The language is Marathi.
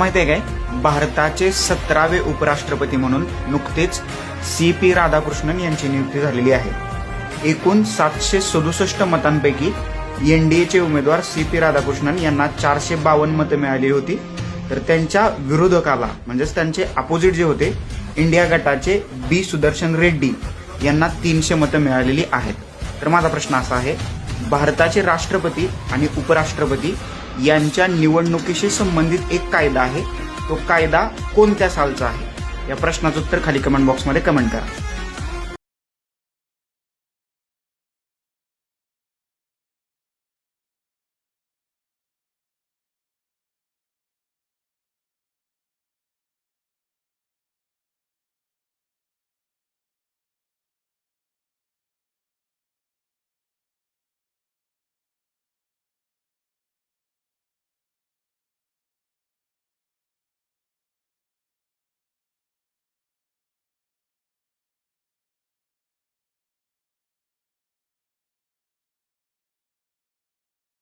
माहिती आहे काय? भारताचे सतरावे उपराष्ट्रपती म्हणून नुकतेच सी पी राधाकृष्णन यांची नियुक्ती झालेली आहे. एकूण सातशे सदुसष्ट मतांपैकी एनडीएचे उमेदवार सी पी राधाकृष्णन यांना चारशे बावन्न मतं मिळाली होती. तर त्यांच्या विरोधकाला म्हणजेच त्यांचे अपोजिट जे होते इंडिया गटाचे बी सुदर्शन रेड्डी यांना तीनशे मतं मिळालेली आहेत. तर माझा प्रश्न असा आहे भारताचे राष्ट्रपती आणि उपराष्ट्रपती यांच्या निवडणुकीशी संबंधित एक कायदा आहे. तो कायदा कोणत्या सालचा आहे? या प्रश्नाचं उत्तर खाली कमेंट बॉक्समध्ये कमेंट करा.